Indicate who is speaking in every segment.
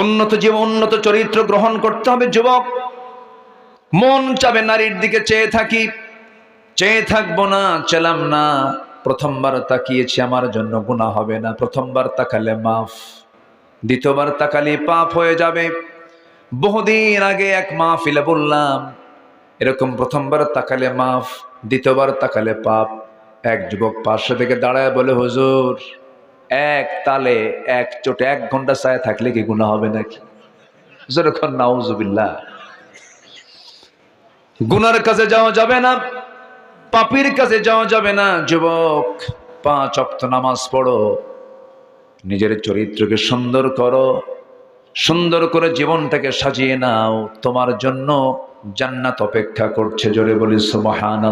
Speaker 1: উন্নত জীবন, উন্নত চরিত্র গ্রহণ করতে হবে যুবক। মন চাবে নারীর দিকে চেয়ে থাকি। চেয়ে থাকব না, চেলাম না। প্রথমবার তাকিয়েছি, আমার জন্য গুণা হবে না। প্রথমবার তাকালে মাফ, দ্বিতীয়বার তাকালে পাপ হয়ে যাবে। বহুদিন আগে এক মাহফিলে বললাম, এরকম প্রথমবার তাকালে মাফ, দ্বিতীয়বার তাকালে পাপ। এক যুবক পার্শ্ব থেকে দাঁড়ায় বলে, হুজুর এক তালে, এক চোটে এক ঘণ্টা ছায়া থাকলে কি গুণা হবে নাকি? যেরকম নাউজুবিল্লাহ। গুনার কাছে যাওয়া যাবে না, পাপির কাছে যাওয়া যাবে না, যুবক, পাঁচ অপ্ত নামাজ পড়ো, নিজের চরিত্রকে সুন্দর করো, সুন্দর করে জীবনটাকে সাজিয়ে নাও, তোমার জন্য জান্নাত অপেক্ষা করছে, জোরে বলি সুবহান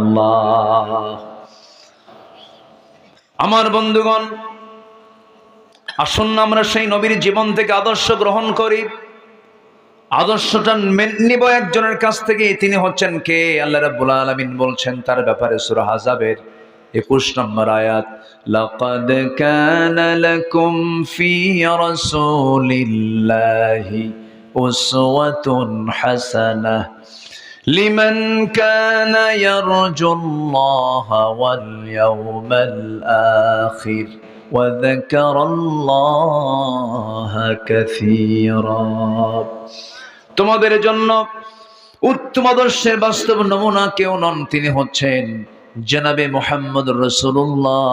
Speaker 1: আমার বন্ধুগণ আসুন না আমরা সেই নবীর জীবন থেকে আদর্শ গ্রহণ করি। আদর্শটা নিব একজনের কাছ থেকে, তিনি হচ্ছেন কে? আল্লাহ রাব্বুল আলামিন বলছেন, তার ব্যাপারে সূরা হাজাবের 21 নম্বর আয়াত, লাকাদ কানা লাকুম ফি রাসূলিল্লাহি উসওয়াতুন হাসানাহ। লিমান কানা ইয়ারজুল্লাহ ওয়াল ইয়াওমাল আখির। وذكر الله كثيرا তোমাদের জন্য উত্তম আদর্শের বাস্তব নমুনা কেউ নন তিনি হচ্ছেন জনাবে মোহাম্মদ রসুল্লাহ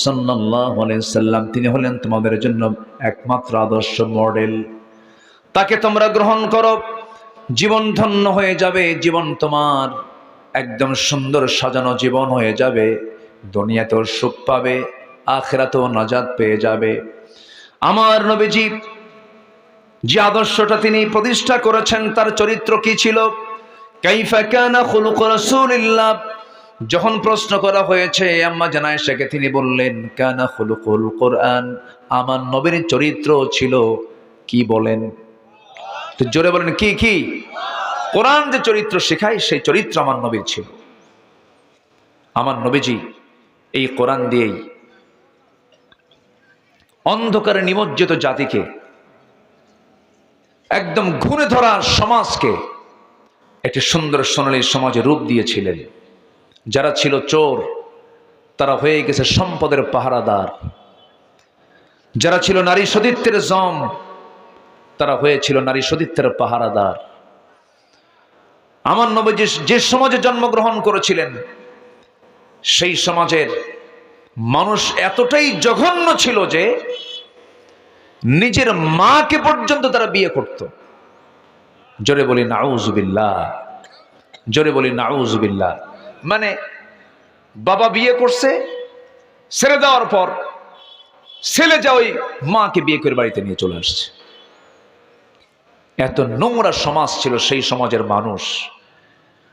Speaker 1: সাল্লাহ সাল্লাম তিনি হলেন তোমাদের জন্য একমাত্র আদর্শ মডেল তাকে তোমরা গ্রহণ করো জীবন ধন্য হয়ে যাবে জীবন তোমার একদম সুন্দর সাজানো জীবন হয়ে যাবে দুনিয়াতেও সুখ পাবে আখেরাতেও নাজাদ পেয়ে যাবে। আমার নবীজি যে আদর্শটা তিনি প্রতিষ্ঠা করেছেন, তার চরিত্র কি ছিল? যখন প্রশ্ন করা হয়েছে, আম্মা জানায় শেখে তিনি বললেন, কানা খুলুকুল কোরআন। আমার নবীর চরিত্র ছিল কি বলেন? তো জোরে বলেন, কি কি? কোরআন যে চরিত্র শেখায়, সেই চরিত্র আমার নবীর ছিল। আমার নবীজি এই কোরআন দিয়েই অন্ধকারে নিমজ্জিত জাতিকে, একদম ঘুরে ধরা সমাজকে, একটি সুন্দর সোনালী সমাজে রূপ দিয়েছিলেন। যারা ছিল চোর, তারা হয়ে গেছে সম্পদের পাহারাদার। যারা ছিল নারী সতীত্বের জম, তারা হয়েছিল নারী সতীত্বের পাহারাদার। আমার নবী যে যে সমাজে জন্মগ্রহণ করেছিলেন, সেই সমাজের মানুষ এতটাই জঘন্য ছিল যে নিজের মাকে পর্যন্ত তারা বিয়ে করত। জোরে বলি, নাউজুবিল্লাহ। জোরে বলি, নাউজুবিল্লাহ। মানে বাবা বিয়ে করছে, ছেড়ে দেওয়ার পর ছেলে যা ওই মাকে বিয়ে করে বাড়িতে নিয়ে চলে আসছে। এত নোংরা সমাজ ছিল সেই সমাজের মানুষ।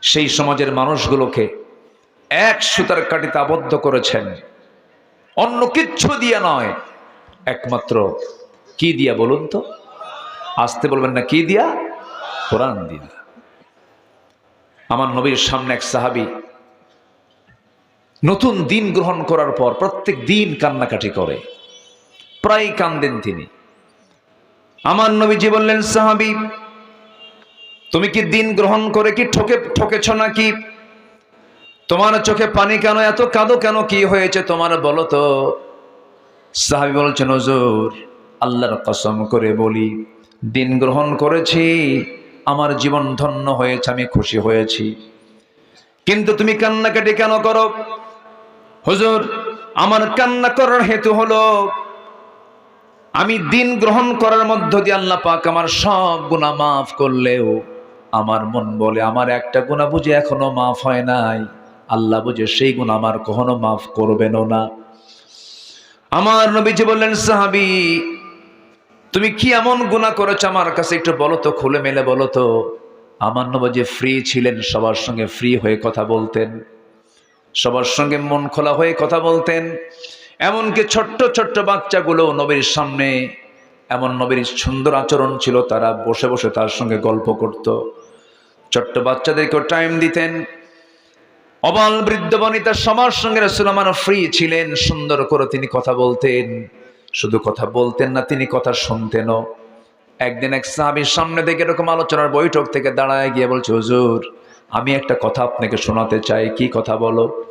Speaker 1: সেই সমাজের মানুষগুলোকে এক সুতার কাটিতে আবদ্ধ করেছেন। অন্য কিচ্ছু দিয়ে নয়। একমাত্র কি দিয়া বলুন তো? আসতে বলবেন না কি দিয়া? কোরআন দিয়া। আমার নবীর সামনে এক সাহাবি নতুন দিন গ্রহণ করার পর প্রত্যেক দিন কান্নাকাটি করে। প্রায় কান্দেন তিনি। আমার নবীজি বললেন, সাহাবি, তুমি কি দিন গ্রহণ করে কি ঠকে ঠকেছ নাকি? তোমার চোখে পানি কেন, এত কাঁদো কেন, কি হয়েছে তোমার বলো তো? সাহাবি বলছেন নজর আল্লাহর কসম করে বলি, দিন গ্রহণ করেছি, আমার জীবন ধন্য হয়েছে, আমি খুশি হয়েছি। কিন্তু তুমি কান্নাকাটি কেন করো? হুজুর, আমার কান্না করার হেতু হলো, আমি দিন গ্রহণ করার মধ্য দিয়ে আল্লাহ পাক আমার সব গুণা মাফ করলেও, আমার মন বলে, আমার একটা গুণা বুঝে এখনও মাফ হয় নাই। আল্লাহ বুঝে সেই গুণ আমার কখনো মাফ করবেনও না। আমার নবীজি বললেন, সাহাবি, তুমি কি এমন গুণা করেছ আমার কাছে? একটু বলো তো, খুলে মেলে বলো তো। আমার নবী ফ্রি ছিলেন, সবার সঙ্গে ফ্রি হয়ে কথা বলতেন। সবার সঙ্গে মন খোলা হয়ে কথা বলতেন। এমনকি ছোট্ট ছোট্ট বাচ্চাগুলো নবীর সামনে এমন নবীর সুন্দর আচরণ ছিল, তারা বসে বসে তার সঙ্গে গল্প করত। ছোট্ট বাচ্চাদেরকেও টাইম দিতেন। অবাল বৃদ্ধ বনিতা সবার সঙ্গে রসুলমান ফ্রি ছিলেন, সুন্দর করে তিনি কথা বলতেন। শুধু কথা বলতেন না, তিনি কথা শুনতেনও। একদিন এক সাহাবির সামনে থেকে এরকম আলোচনার বৈঠক থেকে দাঁড়ায় গিয়ে বলছে, হুজুর, আমি একটা কথা আপনাকে শোনাতে চাই, কি কথা বলো?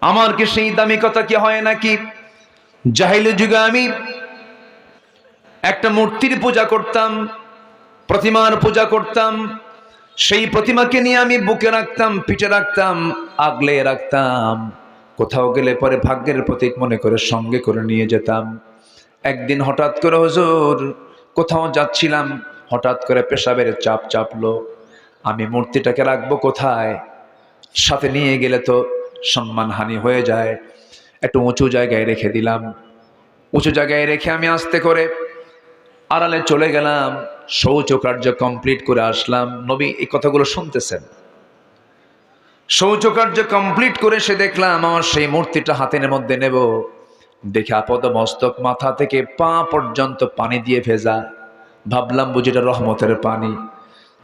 Speaker 1: আমার কি সেই দামি কথা কি হয় নাকি? জাহিলের যুগে আমি একটা মূর্তির পূজা করতাম, প্রতিমার পূজা করতাম সেই প্রতিমাকে নিয়ে আমি বুকে রাখতাম, পিঠে রাখতাম, আগলে রাখতাম। কোথাও গেলে পরে ভাগ্যের প্রতীক মনে করে সঙ্গে করে নিয়ে যেতাম। একদিন হঠাৎ করে হুজুর, কোথাও যাচ্ছিলাম, হঠাৎ করে পেশাবের চাপ চাপলো। আমি মূর্তিটাকে রাখব কোথায়? সাথে নিয়ে গেলে তো সম্মানহানি হয়ে যায়। একটু উঁচু জায়গায় রেখে দিলাম। উঁচু জায়গায় রেখে আমি আস্তে করে আড়ালে চলে গেলাম। শৌচ কার্য কমপ্লিট করে আসলাম। নবী এই কথাগুলো শুনতেছেন। শৌচ কার্য কমপ্লিট করে সে দেখলাম, আমার সেই মূর্তিটা হাতের মধ্যে নেব। দেখে আপদ মস্তক মাথা থেকে পা পর্যন্ত পানি দিয়ে ভেজা। ভাবলাম বুঝিটা রহমতের পানি।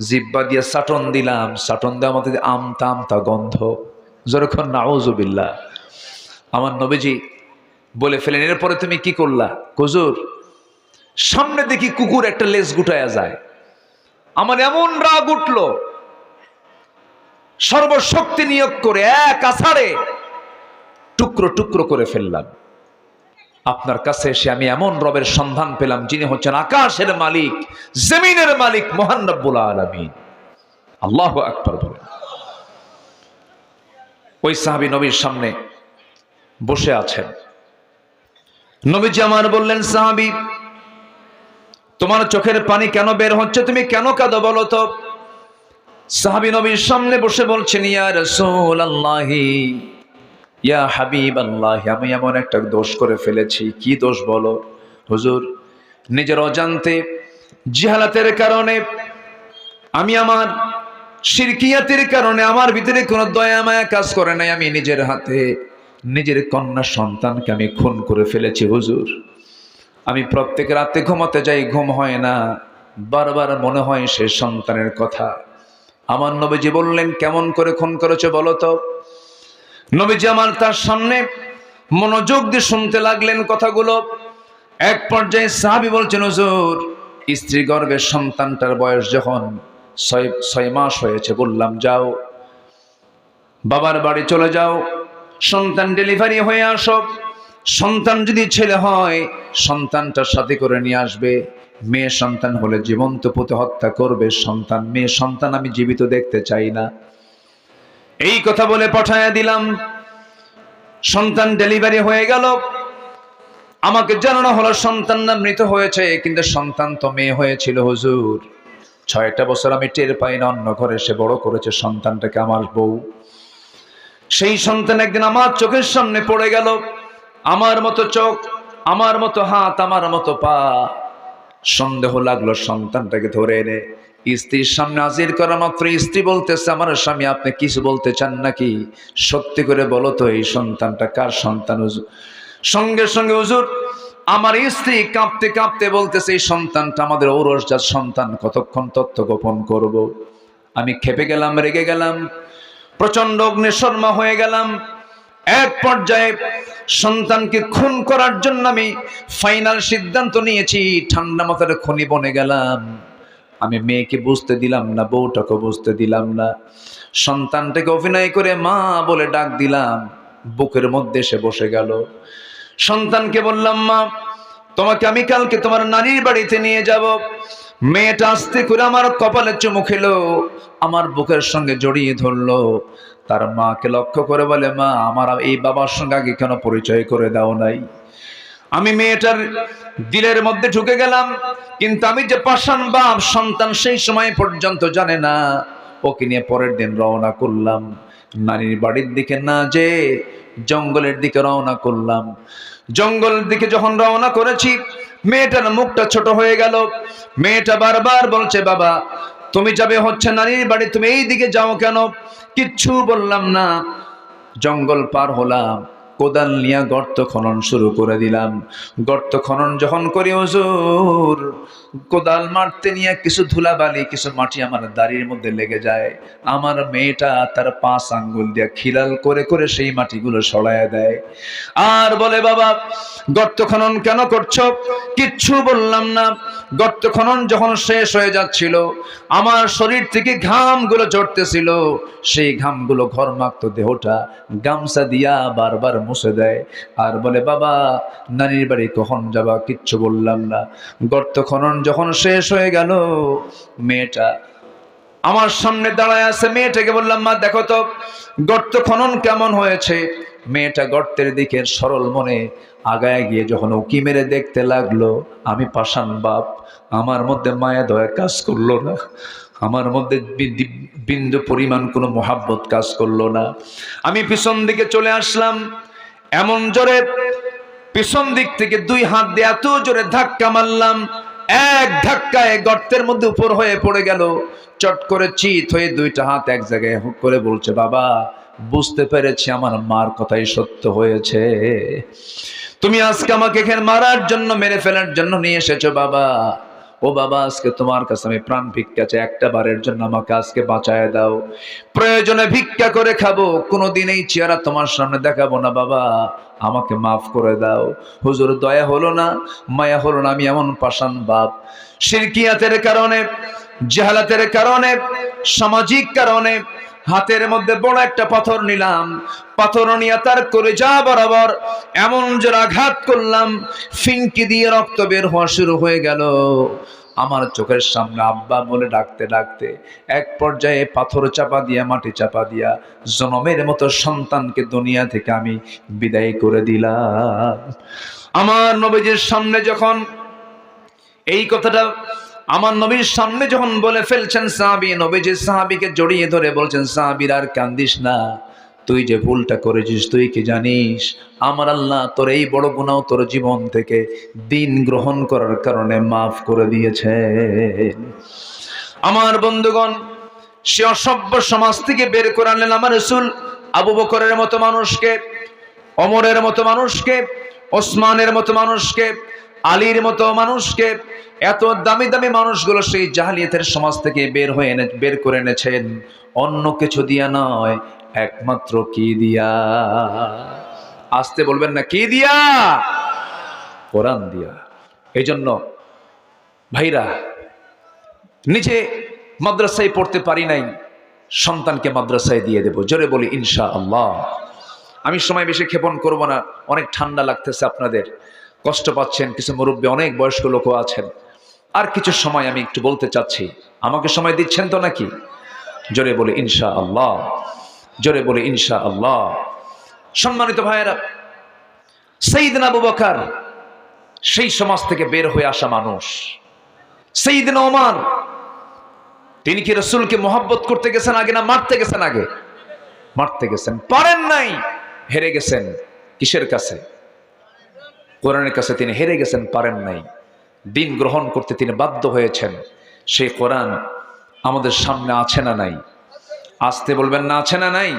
Speaker 1: জিব্বা দিয়ে সাটন দিলাম। সাটন দেওয়া মতো আমতা আমতা গন্ধ। যেরকম নাউজুবিল্লা আমার নবীজি বলে ফেলেন, এরপরে তুমি কি করলা? কুজুর সামনে দেখি কুকুর একটা লেজ গুটায়া যায়। আমার এমন রাগ উঠল। সর্বশক্তি নিয়োগ করে এক আছাড়ে টুকরো টুকরো করে ফেললাম। আপনার কাছে এসে আমি এমন রবের সন্ধান পেলাম, যিনি হচ্ছেন আকাশের মালিক, জমিনের মালিক, মহান রব্বুল আলমিন। আল্লাহ আকবর বলেন। ওই সাহাবি নবীর সামনে বসে আছেন। নবীজি আমার বললেন, সাহাবি তোমার চোখের পানি কেন বের হচ্ছে? তুমি কেন কাঁদো বলো তো? সাহাবি নবীর সামনে বসে বলছেন, ইয়া রসুল আল্লাহি ইয়া হাবিব আল্লাহ আমি এমন একটা দোষ করে ফেলেছি। কি দোষ বলো? হুজুর, নিজের অজান্তে জিহালাতের কারণে, আমি আমার শিরকিয়াতের কারণে আমার ভিতরে কোনো দয়া মায়া কাজ করে নাই। আমি নিজের হাতে, নিজের কন্যা সন্তানকে আমি খুন করে ফেলেছি, হুজুর। আমি প্রত্যেক রাতে ঘুমাতে যাই, ঘুম হয় না। বারবার মনে হয় সে সন্তানের কথা। আমার নবীজি বললেন, কেমন করে খুন করেছে বলো তো? নবীজি আমার তার সামনে মনোযোগ দিয়ে শুনতে লাগলেন কথাগুলো। এক পর্যায়ে সাহাবি বলছেন, হুজুর, স্ত্রী গর্ভের সন্তানটার বয়স যখন ছয় ছয় মাস হয়েছে, বললাম, যাও। বাবার বাড়ি চলে যাও। সন্তান ডেলিভারি হয়ে আসো। সন্তান যদি ছেলে হয় সন্তানটার সাথে করে নিয়ে আসবে। মেয়ে সন্তান হলে জীবন্ত পুঁতে হত্যা করবে সন্তান। মেয়ে সন্তান আমি জীবিত দেখতে চাই না। এই কথা বলে পাঠাইয়া দিলাম। সন্তান ডেলিভারি হয়ে গেল। আমাকে জানানো হলো সন্তান না মৃত হয়েছে, কিন্তু সন্তান তো মেয়ে হয়েছিল, হুজুর। ছয়টা বছর আমি টের পাই না, অন্য ঘরে সে বড় করেছে সন্তানটাকে আমার বউ। সেই সন্তান একদিন আমার চোখের সামনে পড়ে গেল। আমার মতো চোখ, আমার মতো হাত, আমার মতো পা। সন্দেহ লাগল সন্তানটাকে ধরে এনে, স্ত্রীর সামনে হাজির করা মাত্র স্ত্রী বলতেছে, আমার স্বামী, আপনি কিছু বলতে চান নাকি? সত্যি করে বলো তো, এই সন্তানটা কার সন্তান সঙ্গে সঙ্গে হুজুর, আমার স্ত্রী কাঁপতে কাঁপতে বলতেছে, এই সন্তানটা আমাদের ঔরসজাত সন্তান, কতক্ষণ তথ্য গোপন করব। আমি খেপে গেলাম, রেগে গেলাম প্রচণ্ড অগ্নিশর্মা হয়ে গেলাম এক পর্যায়ে সন্তানকে খুন করার জন্য আমি ফাইনাল সিদ্ধান্ত নিয়েছি, ঠান্ডা মাথার খনি বনে গেলাম। আমি মেয়েকে বুঝতে দিলাম না, বউটাকে বুঝতে দিলাম না। সন্তানটাকে অভিনয় করে মা বলে ডাক দিলাম, বুকের মধ্যে এসে বসে গেল। সন্তানকে বললাম, মা, তোমাকে আমি কালকে তোমার নারীর বাড়িতে নিয়ে যাব। মেয়েটা আস্তে করে আমার কপালে চুমু খেলো আমার বুকের সঙ্গে জড়িয়ে ধরলো। তার মাকে লক্ষ্য করে বলে, মা, আমার এই বাবার সঙ্গে আগে কেন পরিচয় করে দাও নাই? আমি মেয়েটার দিলের মধ্যে ঢুকে গেলাম, কিন্তু আমি যে পাষাণ বাপ, সন্তান সেই সময় পর্যন্ত জানে না। ওকে নিয়ে পরের দিন রওনা করলাম। নানির বাড়ির দিকে না যে জঙ্গলের দিকে রওনা করলাম। জঙ্গলের দিকে যখন রওনা করেছি, মেয়েটার মুখটা ছোট হয়ে গেল। মেয়েটা বারবার বলছে, বাবা তুমি যাবে হচ্ছে নারীর বাড়ি, তুমি এই দিকে যাও কেন? কিচ্ছু বললাম না। জঙ্গল পার হলাম। কোদাল নিয়ে গর্ত খনন শুরু করে দিলাম। গর্ত খনন যখন করি, হুজুর, কোদাল মারতে নিয়ে কিছু ধুলাবালি, কিছু মাটি আমার দাড়ির মধ্যে লেগে যায়। আমার মেয়েটা তার পাঁচ আঙ্গুল দিয়ে খিলাল করে করে সেই মাটিগুলো সরায় দেয়। আর বলে, বাবা, গর্ত খনন কেন করছ? কিচ্ছু বললাম না। গর্ত খনন যখন শেষ হয়ে যাচ্ছিল, আমার শরীর থেকে ঘামগুলো ঝরতেছিল। সেই ঘামগুলো ঘরমাক্ত দেহটা গামছা দিয়া বারবার মুছে দেয়। আর বলে, বাবা, নানির বাড়ি কখন যাবা? কিচ্ছু বললাম না। গর্ত খনন যখন শেষ হয়ে গেল, মেয়েটা আমার সামনে দাঁড়ায় আছে। মেয়েটাকে বললাম, মা, দেখো তো, গর্ত খনন কেমন হয়েছে? মেয়েটা গর্তের দিকে সরল মনে আগায় গিয়ে যখন উকি মেরে দেখতে লাগল, আমি পাষাণ বাপ, আমার মধ্যে মায়া দয়া কাজ করল না। আমার মধ্যে বিন্দু পরিমাণ কোনো মোহাব্বত কাজ করল না। আমি পিছন দিকে চলে আসলাম। এমন জোরে পিছন দিক থেকে দুই হাত দিয়ে এত জোরে ধাক্কা মারলাম, এক ধাক্কায় গর্তের মধ্যে উপর হয়ে পড়ে গেল। চট করে চিত হয়ে দুইটা হাত এক জায়গায় হুক করে বলছে, বাবা, বুঝতে পেরেছি আমার মার কথাই সত্য হয়েছে। তুমি আজকে আমাকে এখানে মারার জন্য, মেরে ফেলার জন্য নিয়ে এসেছ, বাবা। ও বাবা, আজকে তোমার কাছে আমি প্রাণ ভিক্ষা চাই। একটা বারের জন্য আমাকে আজকে বাঁচায় দাও। প্রয়োজনে ভিক্ষা করে খাব। কোনোদিন এই চেহারা তোমার সামনে দেখাবো না, বাবা। আমাকে মাফ করে দাও। হুজুর, দয়া হলো না, মায়া হলো না, আমি এমন পাষাণ বাপ। শিরকিয়াতের কারণে, জেহালাতের কারণে, সামাজিক কারণে হাতের মধ্যে বড় একটা পাথর নিলাম। পাথর নিয়ে তার করে যা বরাবর। এমন জোর আঘাত করলাম, ফিনকি দিয়ে রক্ত বের হওয়া শুরু হয়ে গেল। আমার চোখের সামনে আব্বা বলে ডাকতে ডাকতে এক পর্যায়ে পাথর চাপা দিয়া, মাটি চাপা দিয়া জনমের মতো সন্তানকে দুনিয়া থেকে আমি বিদায় করে দিলাম। আমার নবীজির সামনে যখন এই কথাটা আমার নবীর সামনে যখন বলে ফেলছেন সাহাবি, নবীজি সাহাবিকে জড়িয়ে ধরে বলছেন, সাহাবির আর কান্দিস না। তুই যে ভুলটা করেছিস, তুই কি জানিস? আমার আল্লাহ তোর এই বড় গুণাও তোর জীবন থেকে দিন গ্রহণ করার কারণে মাফ করে দিয়েছে। আমার বন্ধুগণ, সে অসভ্য সমাজ থেকে বের করে আনলেন আমার রসুল আবু বকরের মতো মানুষকে, অমরের মতো মানুষকে, ওসমানের মতো মানুষকে আলীর মতো মানুষকে এত দামি দামি মানুষগুলো সেই জাহালিয়াতের সমাজ থেকে বের হয়ে এনে বের করে এনেছেন। অন্য কিছু দিয়া নয়, একমাত্র কি দিয়া? আসতে বলবেন না, কি দিয়া? কোরআন দিয়া। এই জন্য ভাইরা, নিজে মাদ্রাসায় পড়তে পারি নাই, সন্তানকে মাদ্রাসায় দিয়ে দেব। জোরে বলি ইনশা আল্লাহ আমি সময় বেশি ক্ষেপণ করব না, অনেক ঠান্ডা লাগতেছে আপনাদের। কষ্ট পাচ্ছেন, কিছু মুরব্বী, অনেক বয়স্ক লোকও আছেন। আর কিছু সময় আমি একটু বলতে চাচ্ছি। আমাকে সময় দিচ্ছেন তো নাকি? জোরে বলে ইনশা আল্লাহ জোরে বলে ইনশা আল্লাহ সম্মানিত ভাইয়েরা সেইদিন আবু বকার, সেই সমাজ থেকে বের হয়ে আসা মানুষ। সেইদিন ওমার, তিনি কি রসুলকে মোহাব্বত করতে গেছেন আগে না মারতে গেছেন আগে? মারতে গেছেন। পারেন নাই, হেরে গেছেন। কিসের কাছে? কোরআনের কাছে তিনি হেরে গেছেন, পারেন নাই। দিন গ্রহণ করতে তিনি বাধ্য হয়েছেন। সেই কোরআন আমাদের সামনে আছে না নাই? আসতে বলবেন না, আছে না নাই?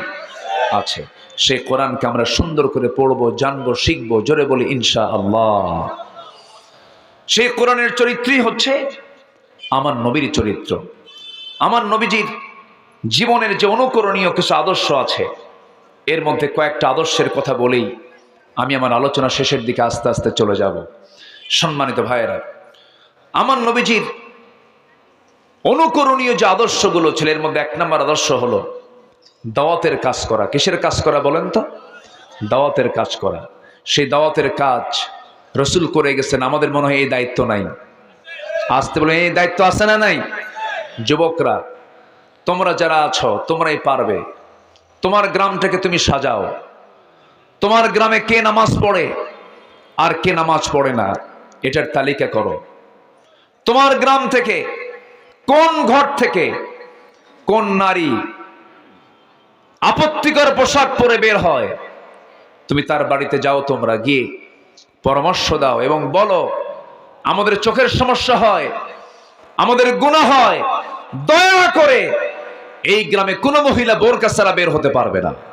Speaker 1: আছে। সেই কোরআনকে আমরা সুন্দর করে পড়ব, জানব, শিখব, জোরে বলি ইনশা আল্লাহ সেই কোরআনের চরিত্রই হচ্ছে আমার নবীর চরিত্র। আমার নবীজির জীবনের যে অনুকরণীয় কিছু আদর্শ আছে, এর মধ্যে কয়েকটা আদর্শের কথা বলেই আমি আমার আলোচনা শেষের দিকে আস্তে আস্তে চলে যাব। সম্মানিত ভাইয়েরা, আমার নবীজির অনুকরণীয় যে আদর্শগুলো ছিল, এর মধ্যে এক নম্বর আদর্শ হলো দাওয়াতের কাজ করা। কিসের কাজ করা বলেন তো? দাওয়াতের কাজ করা। সেই দাওয়াতের কাজ রসুল করে গেছেন, আমাদের মনে হয় এই দায়িত্ব নাই। আসতে বলে, এই দায়িত্ব আছে না নাই? যুবকরা, তোমরা যারা আছো, তোমরাই পারবে। তোমার গ্রামটাকে তুমি সাজাও। তোমার গ্রামে কে নামাজ পড়ে? আর কে নামাজ পড়ে না? এটার তালিকা করো। তোমার গ্রাম থেকে কোন ঘর থেকে কোন নারী আপত্তিকর পোশাক পরে বের হয়? তুমি তার বাড়িতে যাও, তোমরা গিয়ে পরামর্শ দাও এবং বলো, আমাদের চোখের সমস্যা হয়, আমাদের গুণা হয়, দয়া করে এই গ্রামে কোনো মহিলা বোরকা ছাড়া বের হতে পারবে না।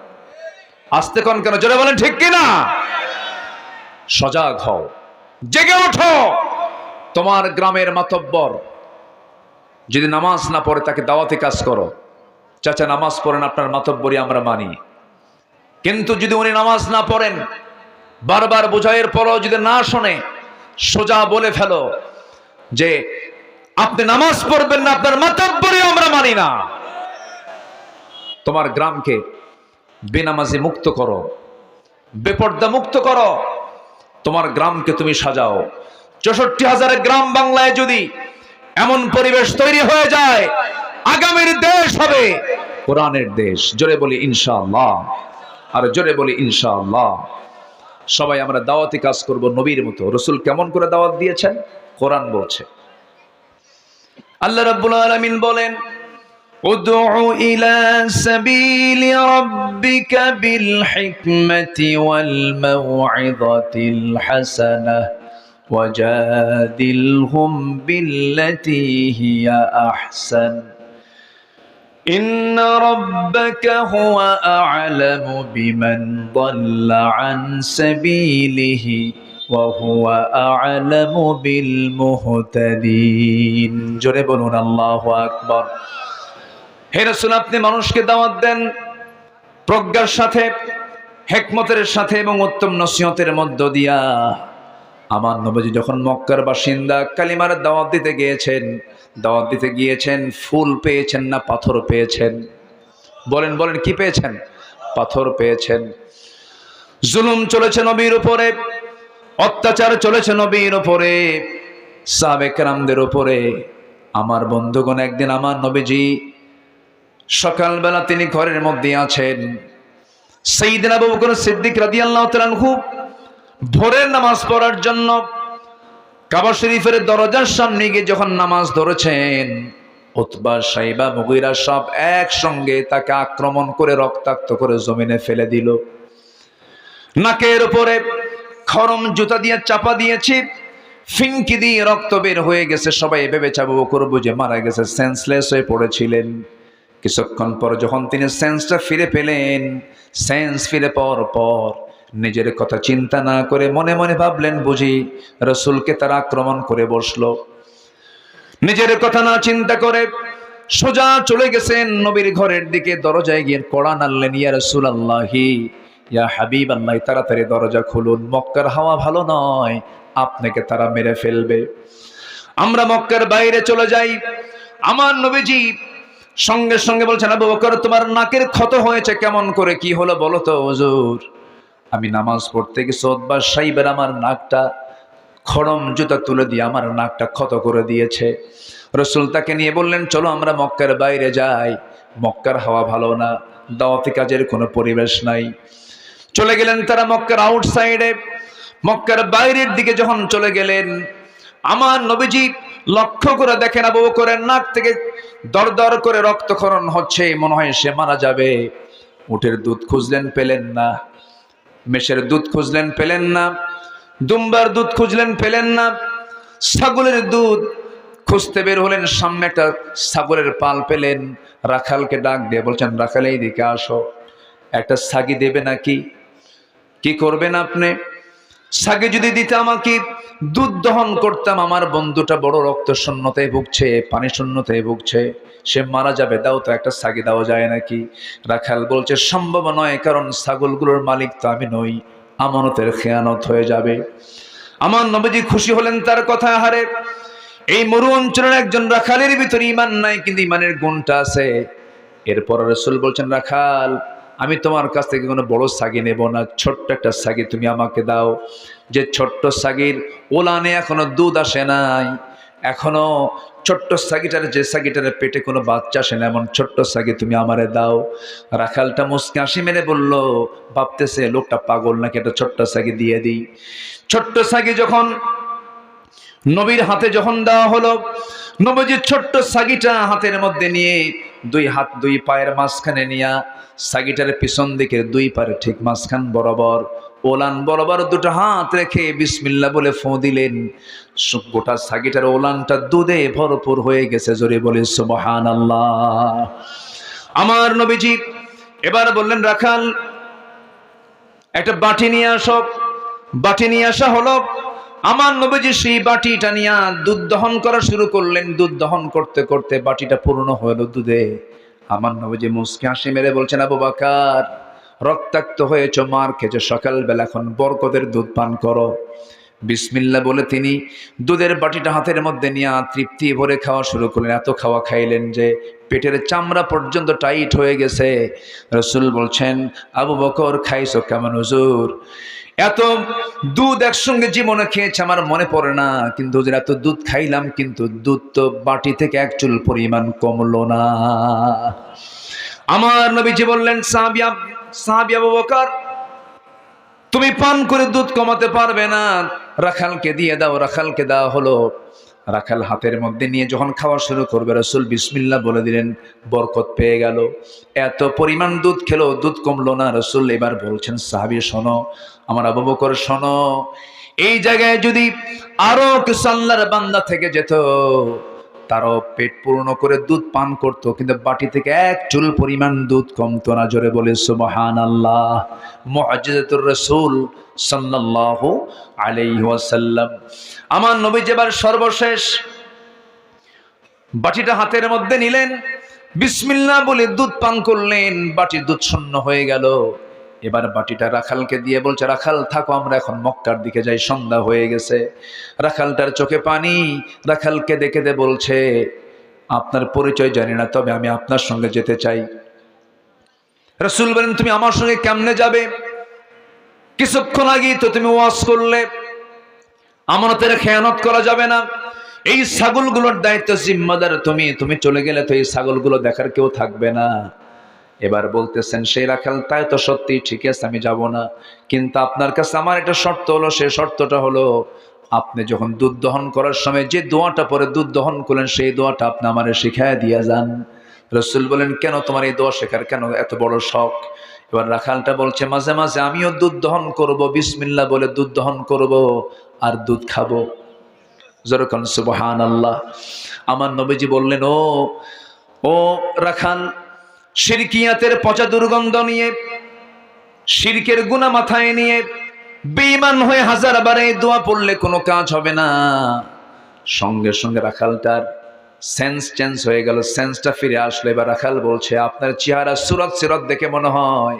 Speaker 1: আসতে কন কেন? জোরে বলেন, ঠিক কিনা? সজাগ হও। জেগে ওঠো। তোমার গ্রামের মাতব্বর, যদি নামাজ না পড়ে তাকে দাওয়াতে কাজ করো। চাচা, নামাজ পড়েন, আপনার মাতব্বরই আমরা মানি। কিন্তু যদি উনি নামাজ না পড়েন, বারবার বোঝাইয়ের পরও যদি না শোনে, সোজা বলে ফেলো যে, আপনি নামাজ পড়বেন না, আপনার মাতব্বরই আমরা মানি না। তোমার গ্রামকে বেনামাজি মুক্ত করো। বেপর্দা মুক্ত করো। তোমার গ্রামকে তুমি সাজাও। চৌষট্টি হাজারের গ্রাম বাংলায় যদি এমন পরিবেশ তৈরি হয়ে যায়, আগামীর দেশ হবে কোরআনের দেশ। জোরে বলি ইনশাআল্লাহ। আর জোরে বলি ইনশাআল্লাহ। সবাই আমরা দাওয়াতি কাজ করব নবীর মতো। রসুল কেমন করে দাওয়াত দিয়েছেন? কোরআন বলছে। আল্লাহ রাব্বুল আলামিন বলেন ادع إلى سبيل ربك بالحكمة والموعظة الحسنة وجادلهم بالتي هي أحسن. إن ربك هو أعلم بمن ضل عن سبيله وهو أعلم بالمهتدين. جربنا الله أكبر. হে রাসূল, আপনি মানুষকে দাওয়াত দেন প্রজ্ঞার সাথে, হেকমতের সাথে এবং উত্তম নসিহতের মধ্য দিয়া। আমার নবজি যখন মক্কার বাসিন্দা কালিমার দাওয়াত দিতে গিয়েছেন, দাওয়াত দিতে গিয়েছেন, ফুল পেয়েছেন না, পাথর পেয়েছেন? বলেন বলেন, কি পেয়েছেন? পাথর পেয়েছেন। জুলুম চলেছে নবীর উপরে, অত্যাচার চলেছে নবীর উপরে সাবেকরামদের উপরে। আমার বন্ধুগণ, একদিন আমার নবীজি সকালবেলা তিনি ঘরের মধ্যে আছেন। সেইদিন আবু বকর সিদ্দিক রাদিয়াল্লাহু তাআলা আনহু ভোরের নামাজ পড়ার জন্য কাবা শরীফের দরজার সামনে গিয়ে যখন নামাজ ধরেছেন, উতবা, সাইবা, মুগিরা সব একসঙ্গে তাকে আক্রমণ করে, রক্তাক্ত করে জমিনে ফেলে দিল। নাকের উপরে খরম জুতা দিয়ে চাপা দিয়েছি, ফিনকি দিয়ে রক্ত বের হয়ে গেছে। সবাই ভেবে চাবো করব যে মারা গেছে সেন্সলেস হয়ে পড়েছিলেন। কিছুক্ষণ পর যখন তিনি সেন্সটা ফিরে পেলেন সেন্স ফিরে পাওয়ার পর নিজের কথা চিন্তা না করে মনে মনে ভাবলেন বুঝি রসুলকে তারা আক্রমণ করে বসল। নিজের কথা না চিন্তা করে সোজা চলে গেছেন নবীর ঘরের দিকে, দরজায় গিয়ে কোরআন আনলেন ইয়া রসুল আল্লাহি ইয়া হাবিব আল্লাহ তাড়াতাড়ি দরজা খুলুন, মক্কার হাওয়া ভালো নয়, আপনাকে তারা মেরে ফেলবে। আমরা মক্কার বাইরে চলে যাই, আমার নবীজি সঙ্গে সঙ্গে বলছেন, আবু বকর, তোমার নাকের ক্ষত হয়েছে, কেমন করে কি হলো বলো তো হুজুর? আমি নামাজ পড়তে গেছি অতবার সাইবার আমার নাকটা খড়ম জুতা তুলে দিয়ে আমার নাকটা ক্ষত করে দিয়েছে। রসুল তাকে নিয়ে বললেন, চলো আমরা মক্কার বাইরে যাই। মক্কার হাওয়া ভালো না, দাওয়াতি কাজের কোনো পরিবেশ নাই। চলে গেলেন তারা মক্কার আউটসাইডে মক্কার বাইরের দিকে যখন চলে গেলেন, আমার নবীজি লক্ষ্য করে দেখেন আবু বকরের নাক থেকে দরদর করে রক্তক্ষরণ হচ্ছে, মনে হয় সে মারা যাবে। উটের দুধ খুঁজলেন, পেলেন না। মেষের দুধ খুঁজলেন, পেলেন না। দুম্বার দুধ খুঁজলেন, পেলেন না। ছাগলের দুধ খুঁজতে বের হলেন, সামনে একটা ছাগলের পাল পেলেন। রাখালকে ডাক দিয়ে বলছেন, রাখাল এই দিকে আসো। একটা ছাগি দেবে নাকি? কি করবেন আপনি? ছাগি যদি দিতে আমাকে দুধ দহন করতাম, আমার বন্ধুটা বড় রক্ত শূন্যতায় ভুগছে, পানি শূন্যতায় ভুগছে। সে মারা যাবে, দাও তো একটা ছাগি দেওয়া যায় নাকি? রাখাল বলছে, সম্ভব নয়, কারণ ছাগলগুলোর মালিক তো আমি নই, আমানতের খেয়ানত হয়ে যাবে। আমার নবীজি খুশি হলেন তার কথা হারে এই মরু অঞ্চলের একজন রাখালের ভিতরে ইমান নাই, কিন্তু ইমানের গুণটা আছে। এরপর রসুল বলছেন, রাখাল আমি তোমার কাছ থেকে কোনো বড় সাগি নেব না, ছোট্ট একটা সাগি তুমি আমাকে দাও। যে ছোট্ট সাগির ওলানে এখনও দুধ আসে নাই, এখনও ছোট্ট সাগিটার, যে সাগিটার পেটে কোনো বাচ্চা আসে না, এমন ছোট্ট সাগি তুমি আমারে দাও। রাখালটা মুসকে হাসি মেরে বলল, ভাবতেছে লোকটা পাগল নাকি, একটা ছোট্ট সাগি দিয়ে দিই। ছোট্ট সাগি যখন নবীর হাতে যখন দেওয়া হলো নবজির ছোট্ট সাগিটা হাতের মধ্যে নিয়ে দুই হাত দুই পায়ের মাঝখানে নিয়া সাগিটার পিছন দিকে দুই পারে ঠিক মাঝখান বরাবর ওলান বরাবর দুটো হাত রেখে বিসমিল্লা বলে ফোঁ দিলেন। গোটা সাগিটার ওলানটা দুধে ভরপুর হয়ে গেছে, জোরে বলে সুবহান আল্লাহ আমার নবীজি এবার বললেন, রাখাল, একটা বাটি নিয়ে আসো। বাটি নিয়ে আসা হলো আমার নবীজি সেই বাটিটা নিয়ে দুধ দহন করা শুরু করলেন। দুধ দহন করতে করতে বাটিটা পূর্ণ হলো দুধে। আমার নবীজি মুসকে হাসি মেরে বলছেন, আবু বাকার, রক্তাক্ত হয়েছ, মার খেয়েছ। সকালবেলা এখন বরকতের দুধ পান করো। বিসমিল্লা বলে তিনি দুধের বাটিটা হাতের মধ্যে নিয়ে তৃপ্তি ভরে খাওয়া শুরু করলেন। এত খাওয়া খাইলেন যে পেটের চামড়া পর্যন্ত টাইট হয়ে গেছে। রসুল বলছেন, আবু বকর, খাইছো কেমন হুজুর? এত দুধ একসঙ্গে জীবনে খেয়েছে, আমার মনে পড়ে না। কিন্তু এত দুধ খাইলাম, কিন্তু দুধ তো বাটি থেকে এক চুল পরিমাণ কমলো না। আমার নবীজি বললেন তুমি পান করে দুধ কমাতে পারবে না। রাখালকে দিয়ে দাও, রাখালকে দেওয়া হলো। রাখাল হাতের মধ্যে নিয়ে যখন খাওয়া শুরু করবে, রসুল বিসমিল্লা বলে দিলেন, বরকত পেয়ে গেল। এত পরিমাণ দুধ খেলো, দুধ কমলো না। রসুল এবার বলছেন, সাহাবি, শোনো আমার আবু বকর, শোনো, এই জায়গায় যদি আরও কিছু আল্লাহর বান্দা থেকে যেত, তারও পেট পূর্ণ করে দুধ পান করতো, কিন্তু বাটি থেকে এক চুল পরিমাণ দুধ কমতো না, জোরে বলে সুবহান আল্লাহ মুআজিজাতুর রাসূল সাল্লাল্লাহু আলাইহি ওয়াসাল্লাম। আমার নবী যেবার সর্বশেষ বাটিটা হাতের মধ্যে নিলেন, বিসমিল্লাহ বলে দুধ পান করলেন, বাটির দুধ শূন্য হয়ে গেল। এবার বাটিটা রাখালকে দিয়ে বলছে, রাখাল, থাকো, আমরা এখন মক্কার দিকে যাই, সন্ধ্যা হয়ে গেছে। রাখালটার চোখে পানি রাখালকে দেখে দে বলছে, আপনার পরিচয় জানি না, তবে আমি আপনার সঙ্গে যেতে চাই। রসুল বলেন, তুমি আমার সঙ্গে কেমনে যাবে? কিছুক্ষণ আগেই তো তুমি ওয়াশ করলে। আমানতের খেয়ানত করা যাবে না। এই ছাগলগুলোর দায়িত্ব জিম্মাদার তুমি। তুমি চলে গেলে তো এই ছাগলগুলো দেখার কেউ থাকবে না। এবার বলতেছেন সেই রাখাল, তাই তো সত্যি, ঠিক আছে, আমি যাব না। কিন্তু আপনার কাছে আমার একটা শর্ত হলো সেই শর্তটা হলো, আপনি যখন দুধ দহন করার সময় যে দোয়াটা পরে দুধ দহন করলেন, সেই দোয়াটা আপনি আমারে শিখায় দিয়ে যান। রসুল বলেন, কেন তোমার এই দোয়া শেখার? কেন এত বড় শখ? এবার রাখালটা বলছে, মাঝে মাঝে আমিও দুধ দহন করব বিসমিল্লা বলে দুধ দহন করব আর দুধ খাব। যেরকম সুবহান আল্লাহ আমার নবীজি বললেন, ও ও রাখাল শিরকিয়াতের পচা দুর্গন্ধ নিয়ে, শিরকের গুণা মাথায় নিয়ে বেঈমান হয়ে হাজার বারে দোয়া পড়লে কোনো কাজ হবে না। সঙ্গে সঙ্গে রাখালটার সেন্স চেঞ্জ হয়ে গেল, সেন্সটা ফিরে আসলো। এবার রাখাল বলছে, আপনার চেহারা সুরত সিরত দেখে মনে হয়।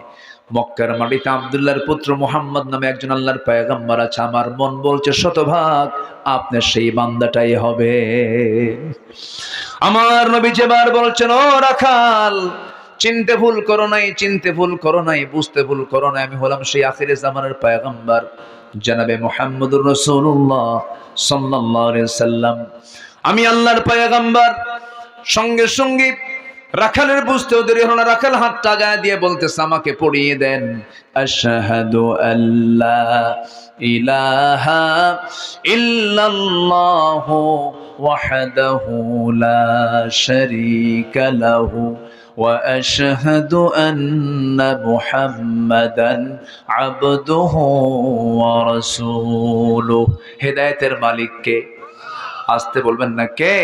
Speaker 1: মক্কার মাটিতে আবদুল্লাহর পুত্র মোহাম্মদ নামে একজন আল্লাহর পায়গাম্বার আছে। আমার মন বলছে, শতভাগ আপনার সেই বান্দাটাই হবে। আমার নবী যেবার বলছেন, ও রাখাল চিনতে ভুল করো নাই, চিনতে ভুল করো নাই, বুঝতে ভুল করো নাই। আমি হলাম সেই আখিরে জামানের পায়গাম্বার, জানাবে মোহাম্মদুর রসুল্লাহ আলাইহি সাল্লাম আমি আল্লাহর পায়গাম্বার, সঙ্গে সঙ্গে রাখালের বুঝতেও দেরি হলো না, রাখাল হাতটা গায়ে দিয়ে বলতেছে, আমাকে পড়িয়ে দেন। আশহাদু আল্লাহ ইলাহা ইল্লাল্লাহু ওয়াহদাহু লা শারীকা লাহু। واشهد ان محمدا عبده ورسوله হেদায়েতের মালিক কে আসতে বলবেন না কে